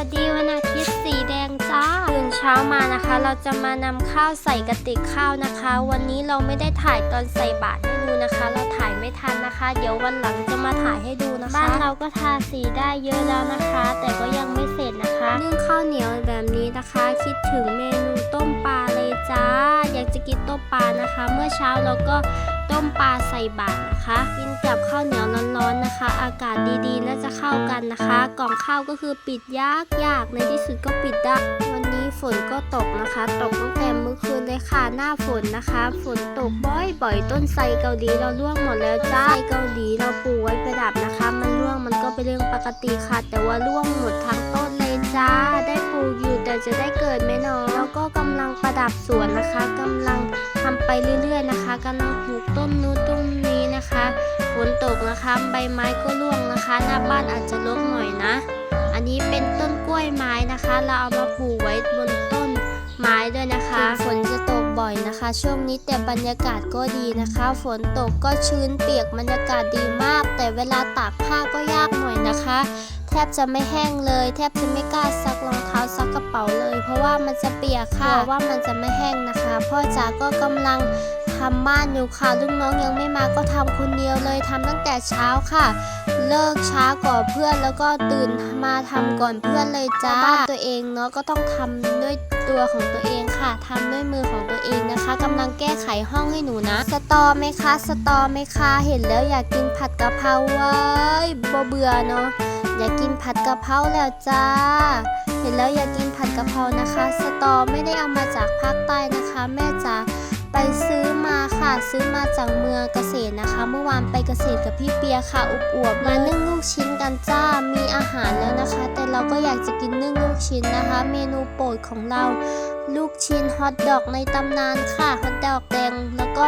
วัสดีวันอาทิตย์สีแดงจ้าตื่นเช้ามานะคะ เราจะมานำข้าวใส่กระติกข้าวนะคะ วันนี้เราไม่ได้ถ่ายตอนใส่บาตรให้ดูนะคะ เราถ่ายไม่ทันนะคะ เดี๋ยววันหลังจะมาถ่ายให้ดูนะคะ บ้านเราก็ทาสีได้เยอะแล้วนะคะ แต่ก็ยังไม่เสร็จนะคะนึ่งข้าวเหนียวแบบนี้นะคะ คิดถึงเมนูต้มปลาเลยจ้า อยากจะกินต้มปลานะคะ เมื่อเช้าเราก็ ต้มปลาใส่บาตรนะคะกินกับข้าวเหนียวร้อนๆนะคะ อากาศดีๆน่าจะเข้ากันนะคะ กล่องข้าวก็คือปิดยากยากๆในที่สุดก็ปิดได้วันนี้ฝนก็ตกนะคะ ตกตั้งแต่เมื่อคืนเลยค่ะหน้าฝนนะคะ ฝนตกบ่อยๆต้นไทรเกาหลีเราร่วงหมดแล้วจ้าไทรเกาหลีเราปลูกไว้ประดับนะคะ มันร่วงมันก็เป็นเรื่องปกติค่ะ แต่ว่าร่วงหมดทั้งต้นเลยจ้า ได้ปลูกอยู่แต่จะได้เกิดไหมเนาะ ก็กำลังประดับสวนนะคะกำลังทำไปเรื่อยๆนะคะกำลังปลูกต้นนู้นต้นนี้นะคะ ฝนตกนะคะใบไม้ก็ร่วงนะคะ หน้าบ้านอาจจะรกหน่อยนะ อันนี้เป็นต้นกล้วยไม้นะคะ เราเอามาปลูกไว้บนต้นไม้ด้วยนะคะฝนจะตกบ่อยนะคะ ช่วงนี้แต่บรรยากาศก็ดีนะคะ ฝนตกก็ชื้นเปียกบรรยากาศดีมาก แต่เวลาตากผ้าก็ยากหน่อยนะคะ แทบจะไม่แห้งเลย แทบจะไม่กล้าซักรองเท้า ว่ามันจะเปียกค่ะกลัวว่ามันจะไม่แห้งนะคะ พ่อจ๋าก็กำลังทำบ้านอยู่ค่ะลูกน้องยังไม่มาก็ทำคนเดียวเลยทำตั้งแต่เช้าค่ะ เลิกช้าก่อนเพื่อนแล้วก็ตื่นมาทำก่อนเพื่อนเลยจ้าบ้านตัวเองเนาะก็ต้องทำด้วยตัวของตัวเองค่ะทำด้วยมือของตัวเองนะคะกำลังแก้ไขห้องให้หนูนะ สตอไหมคะสตอไหมคะเห็นแล้วอยากกินผัดกะเพราเว้ยบ่เบื่อเนาะอยากกินผัดกะเพราแล้วจ้า เห็นแล้วอยากกินผัดกะเพรานะคะ สตอไม่ได้เอามาจากภาคใต้นะคะ แม่จ๋าไปซื้อมาค่ะ ซื้อมาจากเมืองเกษตรนะคะ เมื่อวานไปเกษตรกับพี่เปียค่ะอุบอวบๆมานึ่งลูกชิ้นกันจ้ามีอาหารแล้วนะคะ แต่เราก็อยากจะกินนึ่งลูกชิ้นนะคะ เมนูโปรดของเรา ลูกชิ้นฮอทดอกในตำนานค่ะฮอทดอกแดงแล้วก็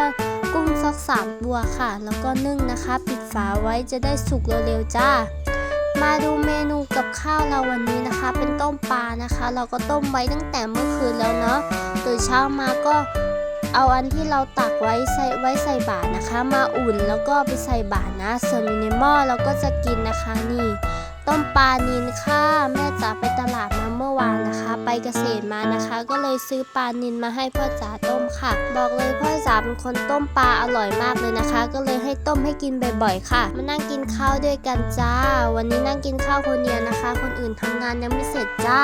กุ้งซักสามบัวค่ะ แล้วก็นึ่งนะคะ ปิดฝาไว้จะได้สุกเร็วๆจ้า มาดูเมนูกับข้าวเราวันนี้นะคะ เป็นต้มปลานะคะ เราก็ต้มไว้ตั้งแต่เมื่อคืนแล้วเนาะตื่นเช้ามาก็เอาอันที่เราตักไว้ใส่ไว้ใส่บาตรนะคะ มาอุ่นแล้วก็ไปใส่บาตรนะส่วนอยู่ในหม้อเราก็จะกินนะคะนี่ ต้มปลานินค่ะแม่จ๋าไปตลาดมาเมื่อวานนะคะ ไปเกษตรมานะคะ ก็เลยซื้อปลานินมาให้พ่อจ๋าต้มค่ะ บอกเลยพ่อจ๋าเป็นคนต้มปลาอร่อยมากเลยนะคะ ก็เลยให้ต้มให้กินบ่อยๆค่ะ มานั่งกินข้าวด้วยกันจ้า วันนี้นั่งกินข้าวคนเดียวนะคะ คนอื่นทำงานยังไม่เสร็จจ้า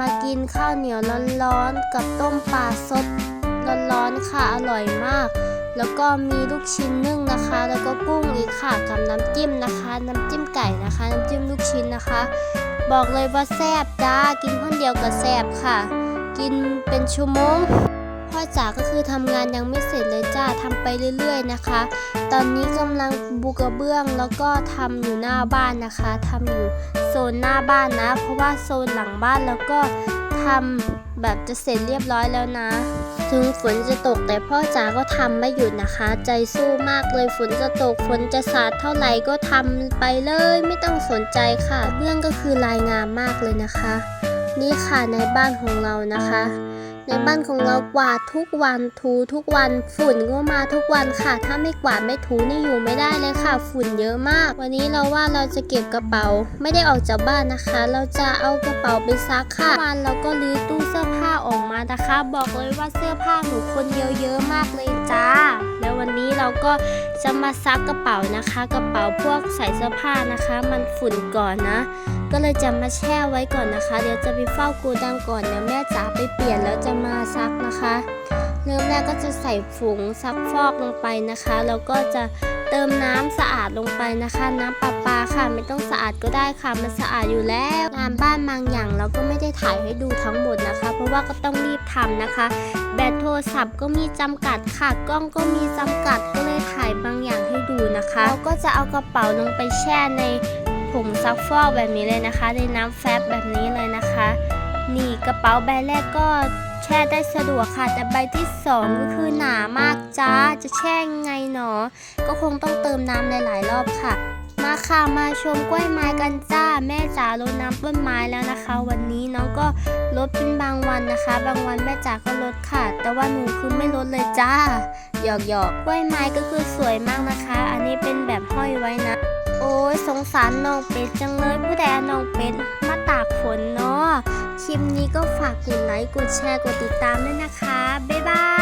มากินข้าวเหนียวร้อนๆกับต้มปลาสดร้อนๆค่ะอร่อยมาก แล้วก็มีลูกชิ้นนึ่งนะคะ แล้วก็กุ้งอีกค่ะกับน้ำจิ้มนะคะ น้ำจิ้มไก่นะคะ น้ำจิ้มลูกชิ้นนะคะ บอกเลยว่าแซ่บจ้ากินคนเดียวก็แซ่บค่ะ กินเป็นชั่วโมงพ่อจ๋าก็คือทำงานยังไม่เสร็จเลยจ้าทำไปเรื่อยๆนะคะ ตอนนี้กำลังบูกระเบื้องแล้วก็ทำอยู่หน้าบ้านนะคะทำอยู่โซนหน้าบ้านนะ เพราะว่าโซนหลังบ้านแล้วก็ทำแบบจะเสร็จเรียบร้อยแล้วนะ ถึงฝนจะตกแต่พ่อจ๋าก็ทำไม่หยุดนะคะ ใจสู้มากเลยฝนจะตกฝนจะสาดเท่าไหร่ก็ทำไปเลยไม่ต้องสนใจค่ะเบื้องก็คือลายงามมากเลยนะคะ นี่ค่ะในบ้านของเรานะคะ ในบ้านของเรากวาดทุกวันถูทุกวันฝุ่นก็มาทุกวันค่ะ ถ้าไม่กวาดไม่ถูนี่อยู่ไม่ได้เลยค่ะ ฝุ่นเยอะมาก วันนี้เราว่าเราจะเก็บกระเป๋า ไม่ได้ออกจากบ้านนะคะ เราจะเอากระเป๋าไปซักค่ะวานเราก็รื้อตู้เสื้อผ้าออกมานะคะ บอกเลยว่าเสื้อผ้าหนูคนเดียวเยอะมากเลยจ้า แล้ววันนี้เราก็จะมาซักกระเป๋านะคะ กระเป๋าพวกใส่เสื้อผ้านะคะ มันฝุ่นก่อนนะ ก็เลยจะมาแช่ไว้ก่อนนะคะ เดี๋ยวจะไปเฝ้าโกูดังก่อนเดี๋ยวแม่จ๋าไปเปลี่ยนแล้วจะมาซักนะคะ เริ่มแรกก็จะใส่ฝุงซักฟอกลงไปนะคะแล้วก็จะเติมน้ำสะอาดลงไปนะคะ น้ำประปาค่ะไม่ต้องสะอาดก็ได้ค่ะมันสะอาดอยู่แล้วงานบ้านบางอย่างเราก็ไม่ได้ถ่ายให้ดูทั้งหมดนะคะ เพราะว่าก็ต้องรีบทำนะคะ แบตโทรศัพท์ก็มีจำกัดค่ะกล้องก็มีจำกัดก็เลยถ่ายบางอย่างให้ดูนะคะเราก็จะเอากระเป๋าลงไปแช่ใน ผงซักฟอกแบบนี้เลยนะคะในน้ำแฟบแบบนี้เลยนะคะ นี่กระเป๋าใบแรกก็แช่ได้สะดวกค่ะ แต่ใบที่สองก็คือหนามากจ้าจะแช่งไงหนอ ก็คงต้องเติมน้ำหลาย ๆ รอบค่ะ มาค่ะมาชมกล้วยไม้กันจ้า แม่จ๋ารดน้ำต้นไม้แล้วนะคะ วันนี้น้องก็ลดเป็นบางวันนะคะ บางวันแม่จ๋าก็ลดค่ะ แต่ว่าหนูคือไม่ลดเลยจ้าหยอกหยอกๆกล้วยไม้ก็คือสวยมากนะคะ อันนี้เป็นแบบห้อยไว้นะ โอ้ยสงสารน้องเป็ดจังเลยผู้ใดน้องเป็ดมาตากฝนเนาะคลิปนี้ก็ฝากกดไลค์กดแชร์กดติดตามด้วยนะคะ บ๊ายบาย